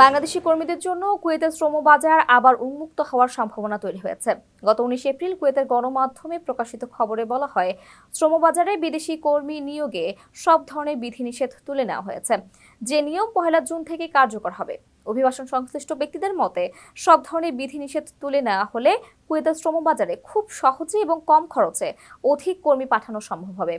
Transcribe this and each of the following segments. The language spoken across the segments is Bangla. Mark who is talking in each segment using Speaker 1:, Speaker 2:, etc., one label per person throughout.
Speaker 1: বাংলাদেশি কর্মীদের জন্য কুয়েতের শ্রমবাজার আবার উন্মুক্ত হওয়ার সম্ভাবনা তৈরি হয়েছে। গত উনিশ এপ্রিল কুয়েতের গণমাধ্যমে প্রকাশিত খবরে বলা হয়, শ্রমবাজারে বিদেশি কর্মী নিয়োগে সব ধরনের বিধিনিষেধ তুলে নেওয়া হয়েছে। যে নিয়ম পহেলা জুন থেকে কার্যকর হবে। অভিবাসন সংশ্লিষ্ট ব্যক্তিদের মতে, সব ধরনের বিধিনিষেধ তুলে নেওয়া হলে কুয়েতের শ্রমবাজারে খুব সহজে এবং কম খরচে অধিক কর্মী পাঠানো সম্ভব হবে।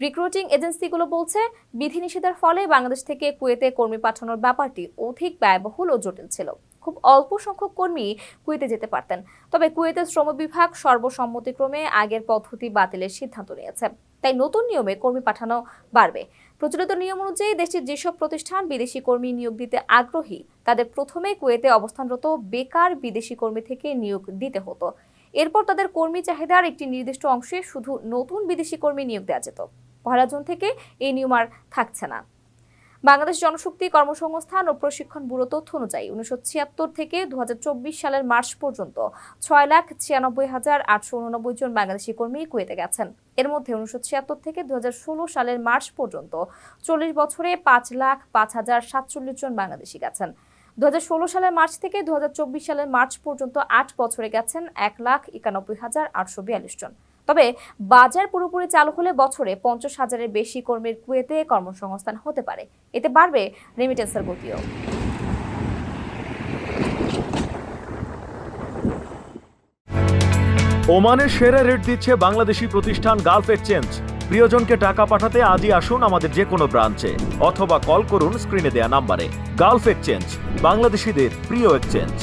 Speaker 1: রিক্রুটিং এজেন্সিগুলো বলছে, বিধিনিষেধের ফলে বাংলাদেশ থেকে কুয়েতে কর্মী পাঠানোর ব্যাপারটি অধিক ব্যয়বহুল ও জটিল ছিল। খুব অল্প সংখ্যক কর্মী কুয়েতে যেতে পারতেন। তবে কুয়েতের শ্রম বিভাগ সর্বসম্মতিক্রমে আগের পদ্ধতি বাতিলের সিদ্ধান্ত নিয়েছে। তাই নতুন নিয়মে কর্মী পাঠানো বাড়বে। প্রচলিত নিয়ম অনুযায়ী দেশটির যেসব প্রতিষ্ঠান বিদেশি কর্মী নিয়োগ দিতে আগ্রহী, তাদের প্রথমে কুয়েতে অবস্থানরত বেকার বিদেশি কর্মী থেকে নিয়োগ দিতে হতো। এরপর তাদের কর্মী চাহিদার একটি নির্দিষ্ট অংশে শুধু নতুন বিদেশি কর্মী নিয়োগ দেওয়া যেত। পহেলা জুন থেকে এই নিয়ম আর থাকছে না। বাংলাদেশ জনশক্তি কর্মসংস্থান ও প্রশিক্ষণ ব্যুরো তথ্য অনুযায়ী উনিশশো ছিয়াত্তর থেকে দুহাজার চব্বিশ সালের মার্চ পর্যন্ত ছয় লাখ ছিয়ানব্বই হাজার আটশো উননব্বই জন বাংলাদেশি কর্মী কুয়েতে গেছেন। এর মধ্যে উনিশশো ছিয়াত্তর থেকে দুহাজার ষোলো সালের মার্চ পর্যন্ত চল্লিশ বছরে পাঁচ লাখ পাঁচ হাজার সাতচল্লিশ জন বাংলাদেশি গেছেন। দু হাজার ষোলো সালের মার্চ থেকে দু হাজার চব্বিশ সালের মার্চ পর্যন্ত আট বছরে গেছেন এক লাখ একানব্বই হাজার আটশো বিয়াল্লিশ জন। তবে বাজার পুরোপুরি চালু হলে বছরে পঞ্চাশ হাজারের বেশি কর্মীর কুয়েতে কর্মসংস্থান হতে পারে। এতে বাড়বে রেমিটেন্সের গতিও।
Speaker 2: ওমানের সেরা রেট দিচ্ছে বাংলাদেশি প্রতিষ্ঠান গালফ এক্সচেঞ্জ। প্রিয়জনকে টাকা পাঠাতে আজই আসুন আমাদের যে কোনো ব্রাঞ্চে, অথবা কল করুন স্ক্রিনে দেয়া নাম্বারে। গালফ এক্সচেঞ্জ, বাংলাদেশিদের প্রিয় এক্সচেঞ্জ।